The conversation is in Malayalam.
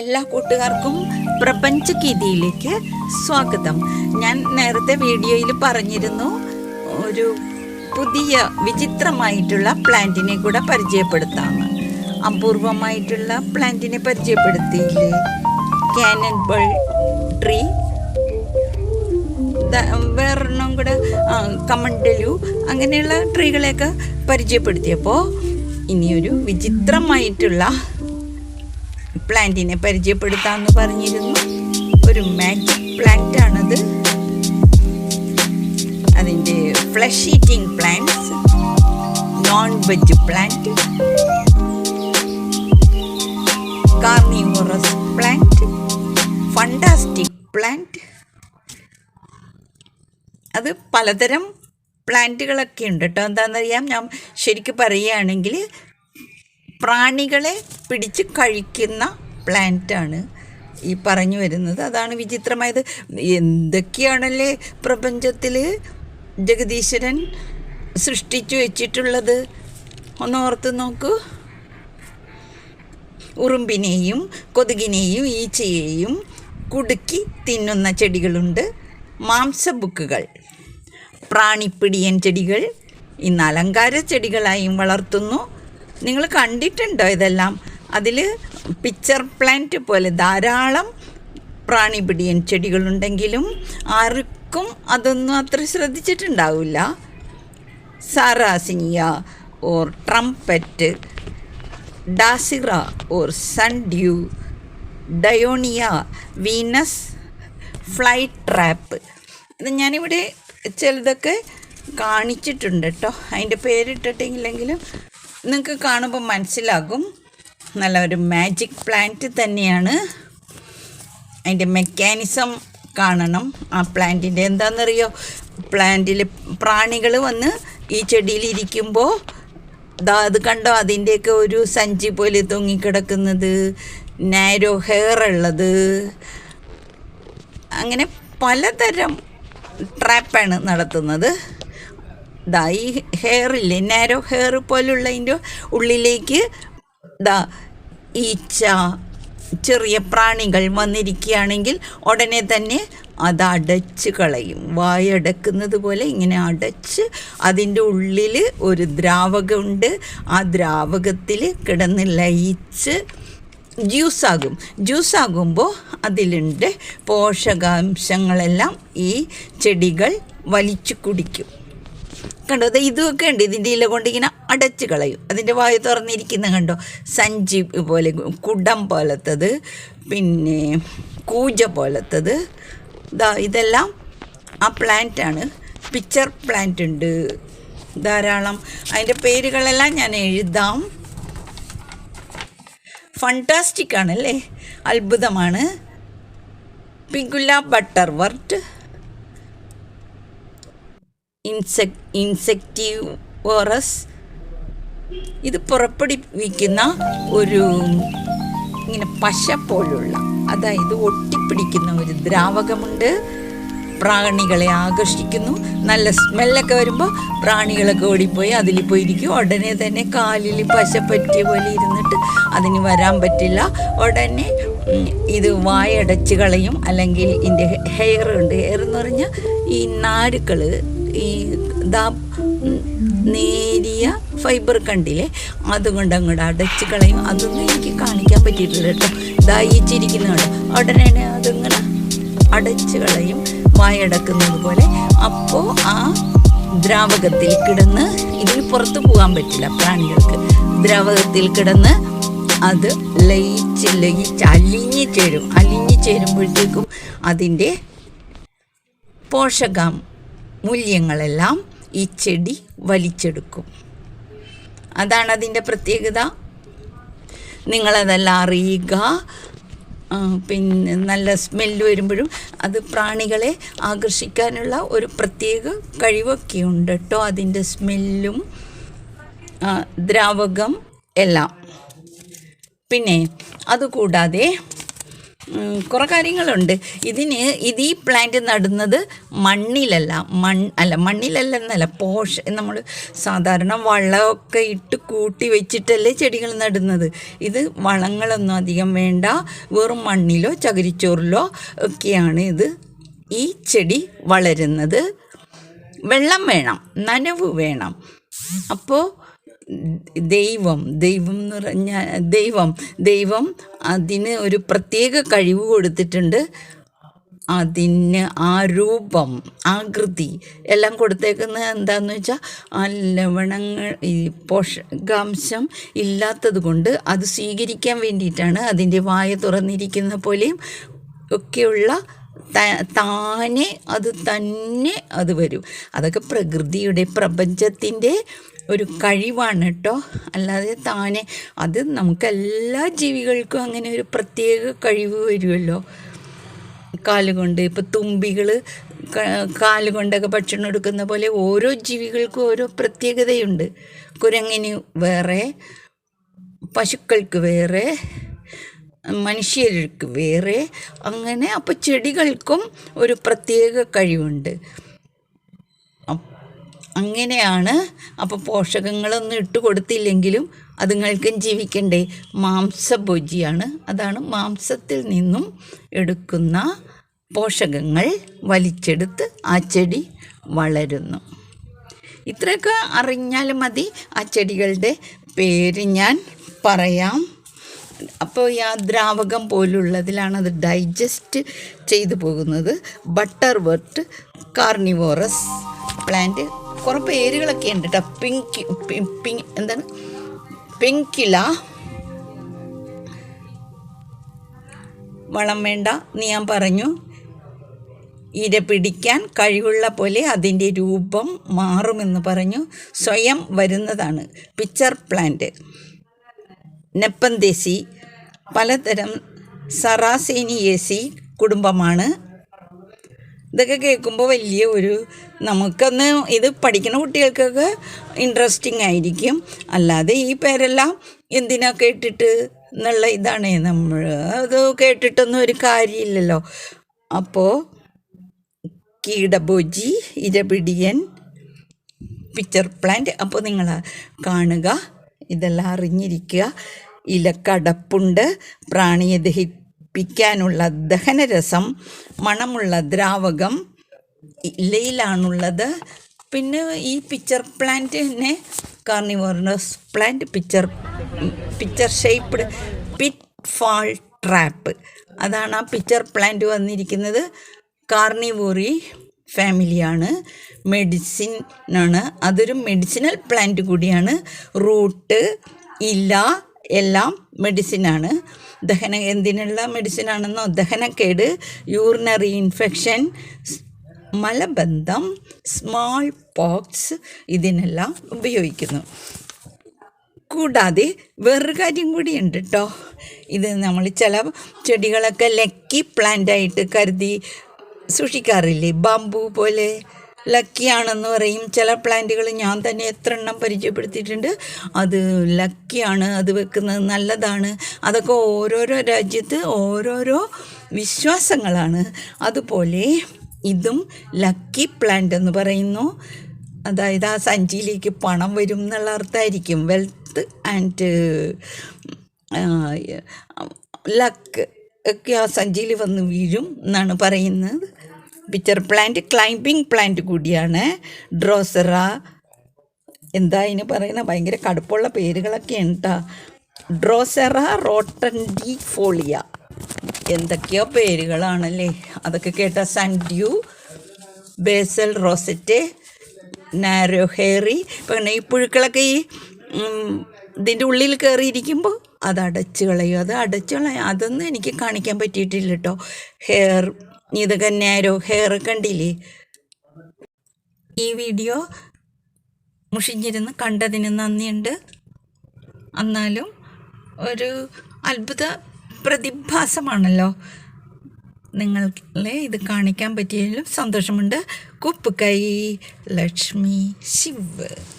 എല്ലാ കൂട്ടുകാർക്കും പ്രപഞ്ച ഗീതിയിലേക്ക് സ്വാഗതം. ഞാൻ നേരത്തെ വീഡിയോയിൽ പറഞ്ഞിരുന്നു ഒരു പുതിയ വിചിത്രമായിട്ടുള്ള പ്ലാന്റിനെ കൂടെ പരിചയപ്പെടുത്താമെന്ന് അപൂർവമായിട്ടുള്ള പ്ലാന്റിനെ പരിചയപ്പെടുത്തിയില്ലേ? കാനൻ ബൾ ട്രീ വേറൊരെണ്ണം കൂടെ കമണ്ടലു അങ്ങനെയുള്ള ട്രീകളെയൊക്കെ പരിചയപ്പെടുത്തിയപ്പോൾ ഇനിയൊരു വിചിത്രമായിട്ടുള്ള പ്ലാന്റിനെ പരിചയപ്പെടുത്താമെന്ന് പറഞ്ഞിരുന്നു. ഒരു മാജിക് പ്ലാന്റ് ആണത്. അതിന്റെ flesh eating plants non veg plant carnivorous plant fantastic plant അത് പലതരം പ്ലാന്റുകളൊക്കെ ഉണ്ട് കേട്ടോ. എന്താണെന്നറിയാം? ഞാൻ ശരിക്കും പറയുകയാണെങ്കിൽ പ്രാണികളെ പിടിച്ച് കഴിക്കുന്ന പ്ലാന്റാണ് ഈ പറഞ്ഞു വരുന്നത്. അതാണ് വിചിത്രമായത്. എന്തൊക്കെയാണല്ലേ പ്രപഞ്ചത്തിൽ ജഗദീശ്വരൻ സൃഷ്ടിച്ചു വെച്ചിട്ടുള്ളത്? ഒന്ന് ഓർത്ത് നോക്കൂ. ഉറുമ്പിനെയും കൊതുകിനെയും ഈച്ചയെയും കുടുക്കി തിന്നുന്ന ചെടികളുണ്ട്. മാംസബുക്കുകൾ പ്രാണിപ്പിടിയൻ ചെടികൾ ഇന്ന് അലങ്കാര ചെടികളായും വളർത്തുന്നു. നിങ്ങൾ കണ്ടിട്ടുണ്ടോ ഇതെല്ലാം? അതിൽ പിക്ചർ പ്ലാന്റ് പോലെ ധാരാളം പ്രാണിപിടിയൻ ചെടികളുണ്ടെങ്കിലും ആർക്കും അതൊന്നും അത്ര ശ്രദ്ധിച്ചിട്ടുണ്ടാവില്ല. Sarracenia or trumpet ഡാസിറ or sundew Dionaea Venus fly trap ഇത് ഞാനിവിടെ ചിലതൊക്കെ കാണിച്ചിട്ടുണ്ട് കേട്ടോ അതിന്റെ പേരിട്ടിട്ടില്ലെങ്കിലും നിങ്ങൾക്ക് കാണുമ്പോൾ മനസ്സിലാകും. നല്ല ഒരു മാജിക് പ്ലാന്റ് തന്നെയാണ്. അതിന്റെ മെക്കാനിസം കാണണം. ആ പ്ലാന്റിന്റെ എന്താണെന്നറിയോ? പ്ലാന്റിൽ പ്രാണികൾ വന്ന് ഈ ചെടിയിൽ ഇരിക്കുമ്പോൾ ദാ അത് കണ്ടോ? അതിന്റെയൊക്കെ ഒരു സഞ്ചി പോലെ തൂങ്ങിക്കിടക്കുന്നത്. നാരോ ഹെയർ ഉള്ളത്. അങ്ങനെ പലതരം ട്രാപ്പാണ് നടത്തുന്നത്. ദാ ഈ ഹെയറില്ലേ നാരോ ഹെയർ പോലുള്ളതിന്റെ ഉള്ളിലേക്ക് ദാ ഈച്ച ചെറിയ പ്രാണികൾ വന്നിരിക്കുകയാണെങ്കിൽ ഉടനെ തന്നെ അത് അടച്ച് കളയും. വായടക്കുന്നത് പോലെ ഇങ്ങനെ അടച്ച് അതിന്റെ ഉള്ളിൽ ഒരു ദ്രാവകമുണ്ട്. ആ ദ്രാവകത്തിൽ കിടന്ന് ലയിച്ച് ജ്യൂസാകും. ജ്യൂസാകുമ്പോൾ അതിലുണ്ട് പോഷകാംശങ്ങളെല്ലാം ഈ ചെടികൾ വലിച്ചു കുടിക്കും. കണ്ടോ? ദേ ഇതൊക്കെ ഉണ്ട് ഇതിന്റെ ഇല കൊണ്ട് ഇങ്ങനെ അടച്ച് കളയും. അതിന്റെ വായു തുറന്നിരിക്കുന്ന കണ്ടോ? സഞ്ചി പോലെ കുടം പോലത്തത് പിന്നെ കൂജ പോലത്തത്. ഇതാ ഇതെല്ലാം ആ പ്ലാന്റാണ് പിക്ചർ പ്ലാന്റ് ഉണ്ട്. ധാരാളം. അതിന്റെ പേരുകളെല്ലാം ഞാൻ എഴുതാം. ഫണ്ടാസ്റ്റിക് ആണല്ലേ? അത്ഭുതമാണ്. പിഗുല ബട്ടർ വർട്ട് ഇൻസെക് ഇൻസെക്റ്റീവോറസ് ഇത് പുറപ്പെടുവിക്കുന്ന ഒരു ഇങ്ങനെ പശ പോലുള്ള അതായത് ഒട്ടിപ്പിടിക്കുന്ന ഒരു ദ്രാവകമുണ്ട്. പ്രാണികളെ ആകർഷിക്കുന്നു. നല്ല സ്മെല്ലൊക്കെ വരുമ്പോൾ പ്രാണികളൊക്കെ ഓടിപ്പോയി അതിൽ പോയിരിക്കും. ഉടനെ തന്നെ കാലിൽ പശ പറ്റിയ പോലെ ഇരുന്നിട്ട് അതിന് വരാൻ പറ്റില്ല. ഉടനെ ഇത് വായടച്ച് കളയും. അല്ലെങ്കിൽ ഇതിന്റെ ഹെയർ ഉണ്ട്. ഹെയർ എന്ന് പറഞ്ഞാൽ ഈ നാരുക്കൾ ഈ ദാ നേരിയ ഫൈബർ കണ്ടില്ലേ? അതുകൊണ്ട് അങ്ങോട്ട് അടച്ച് കളയും. അതൊന്നും എനിക്ക് കാണിക്കാൻ പറ്റിയിട്ടില്ല കേട്ടോ. ഇതാ ഈ ചിരിക്കുന്ന കണ്ടോ? ഉടനെ അതിങ്ങനെ അടച്ച് കളയും. വായടക്കുന്നത് പോലെ. അപ്പോൾ ആ ദ്രാവകത്തിൽ കിടന്ന് ഇതിൽ പുറത്തു പോകാൻ പറ്റില്ല പ്രാണികൾക്ക്. ദ്രാവകത്തിൽ കിടന്ന് അത് ലയിച്ച് ലയിച്ച് അലിഞ്ഞു ചേരും. അലിഞ്ഞു ചേരുമ്പോഴത്തേക്കും അതിന്റെ പോഷക മൂല്യങ്ങളെല്ലാം ഈ ചെടി വലിച്ചെടുക്കും. അതാണ് അതിന്റെ പ്രത്യേകത. നിങ്ങളതെല്ലാം അറിയുക. പിന്നെ നല്ല സ്മെല്ല് വരുമ്പോഴും അത് പ്രാണികളെ ആകർഷിക്കാനുള്ള ഒരു പ്രത്യേക കഴിവൊക്കെ ഉണ്ട് കേട്ടോ. അതിന്റെ സ്മെല്ലും ദ്രാവകം എല്ലാം. പിന്നെ അതുകൂടാതെ കുറേ കാര്യങ്ങളുണ്ട്. ഇതിന് ഇത് ഈ പ്ലാന്റ് നടുന്നത് മണ്ണിലല്ല മൺ അല്ല മണ്ണിലല്ല എന്നല്ല പോഷ നമ്മൾ സാധാരണ വളമൊക്കെ ഇട്ട് കൂട്ടി വെച്ചിട്ടല്ലേ ചെടികൾ നടുന്നത്. ഇത് വളങ്ങളൊന്നും അധികം വേണ്ട വെറും മണ്ണിലോ ചകിരിച്ചോറിലോ ഒക്കെയാണ് ഇത് ഈ ചെടി വളരുന്നത്. വെള്ളം വേണം നനവ് വേണം. അപ്പോൾ ദൈവം ദൈവം എന്ന് പറഞ്ഞാൽ ദൈവം ദൈവം അതിന് ഒരു പ്രത്യേക കഴിവ് കൊടുത്തിട്ടുണ്ട്. അതിന് ആ രൂപം ആകൃതി എല്ലാം കൊടുത്തേക്കുന്നത് എന്താണെന്ന് വെച്ചാൽ ആ ലവണങ്ങൾ ഈ പോഷകാംശം ഇല്ലാത്തത് കൊണ്ട് അത് സ്വീകരിക്കാൻ വേണ്ടിയിട്ടാണ് അതിന്റെ വായ തുറന്നിരിക്കുന്ന പോലെയും ഒക്കെയുള്ള താനെ അത് തന്നെ അത് വരും. അതൊക്കെ പ്രകൃതിയുടെ പ്രപഞ്ചത്തിന്റെ ഒരു കഴിവാണ് കേട്ടോ അല്ലാതെ താനെ അത് നമുക്ക് എല്ലാ ജീവികൾക്കും അങ്ങനെ ഒരു പ്രത്യേക കഴിവ് വരുമല്ലോ കാലുകൊണ്ട് ഇപ്പോൾ തുമ്പികൾ കാലുകൊണ്ടൊക്കെ ഭക്ഷണം എടുക്കുന്ന പോലെ ഓരോ ജീവികൾക്കും ഓരോ പ്രത്യേകതയുണ്ട്. കുരങ്ങിന് വേറെ പശുക്കൾക്ക് വേറെ മനുഷ്യർക്ക് വേറെ അങ്ങനെ അപ്പോൾ ചെടികൾക്കും ഒരു പ്രത്യേക കഴിവുണ്ട്. അങ്ങനെയാണ്. അപ്പോൾ പോഷകങ്ങളൊന്നും ഇട്ട് കൊടുത്തില്ലെങ്കിലും അതുങ്ങൾക്കും ജീവിക്കണ്ടേ. മാംസഭോജിയാണ്. അതാണ് മാംസത്തിൽ നിന്നും എടുക്കുന്ന പോഷകങ്ങൾ വലിച്ചെടുത്ത് ആ ചെടി വളരുന്നു. ഇത്രയൊക്കെ അറിഞ്ഞാൽ മതി. ആ ചെടികളുടെ പേര് ഞാൻ പറയാം. അപ്പോൾ ഈ ആ ദ്രാവകം പോലുള്ളതിലാണ് അത് ഡൈജസ്റ്റ് ചെയ്തു പോകുന്നത്. ബട്ടർ വർട്ട് കാർണിവോറസ് പ്ലാന്റ് കുറേ പേരുകളൊക്കെ ഉണ്ട് കേട്ടോ പിങ്ക് പിങ്ക് എന്താണ്? പിങ്കില വളം വേണ്ട എന്ന് ഞാൻ പറഞ്ഞു. ഇര പിടിക്കാൻ കഴിവുള്ള പോലെ അതിന്റെ രൂപം മാറുമെന്ന് പറഞ്ഞു. സ്വയം വരുന്നതാണ്. Pitcher plant. നെപ്പന്തേസി. പലതരം സറാസേനിയേസി കുടുംബമാണ്. ഇതൊക്കെ കേൾക്കുമ്പോൾ വലിയ ഒരു നമുക്കൊന്ന് ഇത് പഠിക്കുന്ന കുട്ടികൾക്കൊക്കെ ഇൻട്രസ്റ്റിംഗ് ആയിരിക്കും. അല്ലാതെ ഈ പേരെല്ലാം എന്തിനാ കേട്ടിട്ട് എന്നുള്ള ഇതാണ് നമ്മൾ അത് കേട്ടിട്ടൊന്നും ഒരു കാര്യമില്ലല്ലോ. അപ്പോൾ കീടഭോജി ഇരപിടിയൻ പിക്ചർ പ്ലാന്റ് അപ്പോൾ നിങ്ങൾ കാണുക ഇതെല്ലാം അറിഞ്ഞിരിക്കുക. ഇലക്കടപ്പുണ്ട് പ്രാണിയെ ദഹിപ്പിക്കാനുള്ള ദഹനരസം മണമുള്ള ദ്രാവകം ഇലയിലാണുള്ളത്. പിന്നെ ഈ picture പ്ലാന്റിനെ carnivorous plant picture picture shaped pitfall trap അതാണ് ആ പിക്ചർ പ്ലാന്റ് വന്നിരിക്കുന്നത്. കാർണിവോറി ഫാമിലിയാണ് മെഡിസിൻ ആണ്. അതൊരു മെഡിസിനൽ പ്ലാന്റ് കൂടിയാണ്. റൂട്ട് ഇല എല്ലാം മെഡിസിനാണ്. ദഹന എന്തിനുള്ള മെഡിസിനാണെന്നോ ദഹനക്കേട് യൂറിനറി ഇൻഫെക്ഷൻ മലബന്ധം സ്മോൾ പോക്സ് ഇതിനെല്ലാം ഉപയോഗിക്കുന്നു. കൂടാതെ വേറൊരു കാര്യം കൂടിയുണ്ട് കേട്ടോ ഇത് നമ്മൾ ചില ചെടികളൊക്കെ ലക്കി പ്ലാന്റായിട്ട് കരുതി സൂക്ഷിക്കാറില്ലേ? ബാമ്പു പോലെ ലക്കിയാണെന്ന് പറയും. ചില പ്ലാന്റുകൾ ഞാൻ തന്നെ എത്ര എണ്ണം പരിചയപ്പെടുത്തിയിട്ടുണ്ട്. അത് ലക്കിയാണ് അത് വെക്കുന്നത്. നല്ലതാണ്. അതൊക്കെ ഓരോരോ രാജ്യത്ത് ഓരോരോ വിശ്വാസങ്ങളാണ്. അതുപോലെ ഇതും ലക്കി പ്ലാന്റ് എന്ന് പറയുന്നു. അതായത് ആ സഞ്ചിയിലേക്ക് പണം വരും എന്നുള്ള അർത്ഥമായിരിക്കും. വെൽത്ത് ആൻഡ് ലക്ക് ഒക്കെ ആ സഞ്ചിയിൽ വന്ന് വീഴും എന്നാണ് പറയുന്നത്. പിക്ചർ പ്ലാന്റ് ക്ലൈംബിംഗ് പ്ലാന്റ് കൂടിയാണ്. ഡ്രോസറ എന്താ അതിന് പറയുന്ന? ഭയങ്കര കടുപ്പുള്ള പേരുകളൊക്കെ ഉണ്ട്. ഡ്രോസെറ റോട്ടൻഡി ഫോളിയ എന്തൊക്കെയോ പേരുകളാണല്ലേ? അതൊക്കെ കേട്ട sundew basal rosette narrow hairy പിന്നെ ഈ പുഴുക്കളൊക്കെ ഈ ഇതിന്റെ ഉള്ളിൽ കയറിയിരിക്കുമ്പോൾ അത് അടച്ചു കളയും. അത് അടച്ചു കളയും അതൊന്നും എനിക്ക് കാണിക്കാൻ പറ്റിയിട്ടില്ല കേട്ടോ ഹെയർ ഇതൊക്കെ നാരോ ഹെയർ കണ്ടില്ലേ? ഈ വീഡിയോ മുഷിഞ്ഞിരുന്ന് കണ്ടതിന് നന്ദിയുണ്ട്. എന്നാലും ഒരു അത്ഭുത പ്രതിഭാസമാണല്ലോ. നിങ്ങളെ ഇത് കാണിക്കാൻ പറ്റിയതിലും സന്തോഷമുണ്ട്. കുപ്പ് കൈ ലക്ഷ്മി ശിവ്.